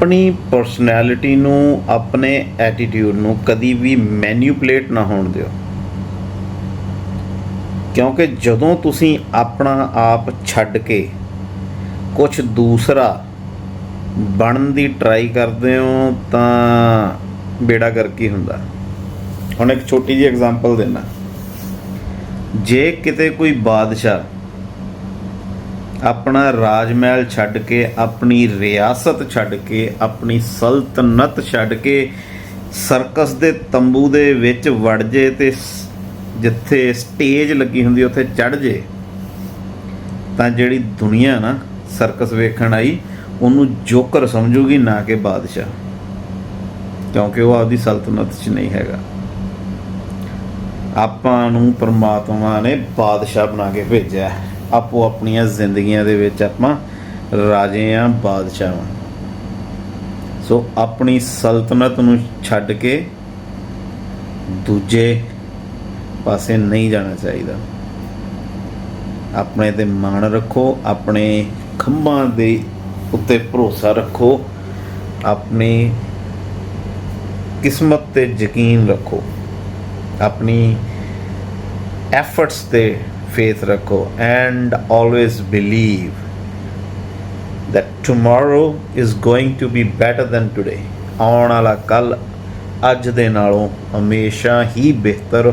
ਆਪਣੀ ਪਰਸਨੈਲਿਟੀ ਨੂੰ, ਆਪਣੇ ਐਟੀਟਿਊਡ ਨੂੰ ਕਦੀ ਵੀ ਮੈਨੀਪੂਲੇਟ ਨਾ ਹੋਣ ਦਿਓ। ਕਿਉਂਕਿ ਜਦੋਂ ਤੁਸੀਂ ਆਪਣਾ ਆਪ ਛੱਡ ਕੇ ਕੁਝ ਦੂਸਰਾ ਬਣਨ ਦੀ ਟਰਾਈ ਕਰਦੇ ਹੋ, ਤਾਂ ਬੇੜਾ ਗਰਕ ਹੁੰਦਾ। ਹੁਣ ਇੱਕ ਛੋਟੀ ਜਿਹੀ ਐਗਜ਼ਾਮਪਲ ਦੇਣਾ ਜੇ ਕਿਤੇ ਕੋਈ ਬਾਦਸ਼ਾਹ ਆਪਣਾ ਰਾਜ ਮਹਿਲ ਛੱਡ ਕੇ, ਆਪਣੀ ਰਿਆਸਤ ਛੱਡ ਕੇ, ਆਪਣੀ ਸਲਤਨਤ ਛੱਡ ਕੇ, ਸਰਕਸ ਦੇ ਤੰਬੂ ਦੇ ਵਿੱਚ ਵੜ ਜੇ ਤੇ ਜਿੱਥੇ ਸਟੇਜ ਲੱਗੀ ਹੁੰਦੀ, ਉੱਥੇ ਚੜ ਜੇ, ਤਾਂ ਜਿਹੜੀ ਦੁਨੀਆ ਨਾ ਸਰਕਸ ਵੇਖਣ ਆਈ, ਉਹਨੂੰ ਜੋਕਰ ਸਮਝੂਗੀ ਨਾ ਕਿ ਬਾਦਸ਼ਾਹ, ਕਿਉਂਕਿ ਉਹ ਆਪਦੀ ਸਲਤਨਤ 'ਚ ਨਹੀਂ ਹੈਗਾ ਆਪਾਂ ਨੂੰ ਪਰਮਾਤਮਾ ਨੇ ਬਾਦਸ਼ਾਹ ਬਣਾ ਕੇ ਭੇਜਿਆ ਹੈ। ਆਪੋ ਆਪਣੀਆਂ ਜ਼ਿੰਦਗੀਆਂ ਦੇ ਵਿੱਚ ਆਪਾਂ ਰਾਜੇ ਆ, ਬਾਦਸ਼ਾਹ ਆ। ਸੋ ਆਪਣੀ ਸਲਤਨਤ ਨੂੰ ਛੱਡ ਕੇ ਦੂਜੇ ਪਾਸੇ ਨਹੀਂ ਜਾਣਾ ਚਾਹੀਦਾ। ਆਪਣੇ ਤੇ ਮਾਣ ਰੱਖੋ, ਆਪਣੇ ਖੰਭਾਂ ਦੇ ਉੱਤੇ ਭਰੋਸਾ ਰੱਖੋ, ਆਪਣੀ ਕਿਸਮਤ ਤੇ ਯਕੀਨ ਰੱਖੋ। ਆਪਣੀ ਐਫਰਟਸ ਤੇ ਫੇਥ ਰੱਖੋ and always believe that tomorrow is going to be better than today. ਆਉਣ ਵਾਲਾ ਕੱਲ ਅੱਜ ਦੇ ਨਾਲੋਂ ਹਮੇਸ਼ਾ ਹੀ ਬਿਹਤਰ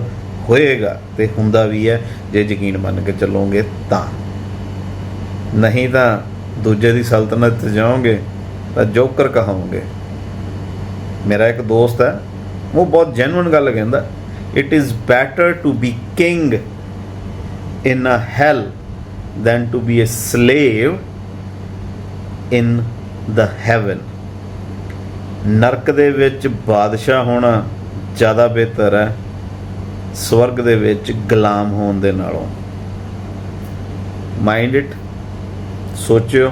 ਹੋਏਗਾ ਤੇ ਹੁੰਦਾ ਵੀ ਹੈ ਜੇ ਯਕੀਨ ਮੰਨ ਕੇ ਚੱਲੋਗੇ ਤਾਂ ਨਹੀਂ ਤਾਂ ਦੂਜੇ ਦੀ ਸਲਤਨਤ 'ਚ ਜਾਓਗੇ ਤਾਂ ਜੋਕਰ ਕਹਾਉਂਗੇ ਮੇਰਾ ਇੱਕ ਦੋਸਤ ਹੈ ਉਹ ਬਹੁਤ ਜੈਨੂਇਨ ਗੱਲ ਕਹਿੰਦਾ it is better to be king in a hell than to be a slave in the heaven ਨਰਕ ਦੇ ਵਿੱਚ ਬਾਦਸ਼ਾਹ ਹੋਣਾ ਜ਼ਿਆਦਾ ਬਿਹਤਰ ਹੈ। ਸਵਰਗ ਦੇ ਵਿੱਚ ਗੁਲਾਮ ਹੋਣ ਦੇ ਨਾਲੋਂ। Mind it ਸੋਚਿਓ।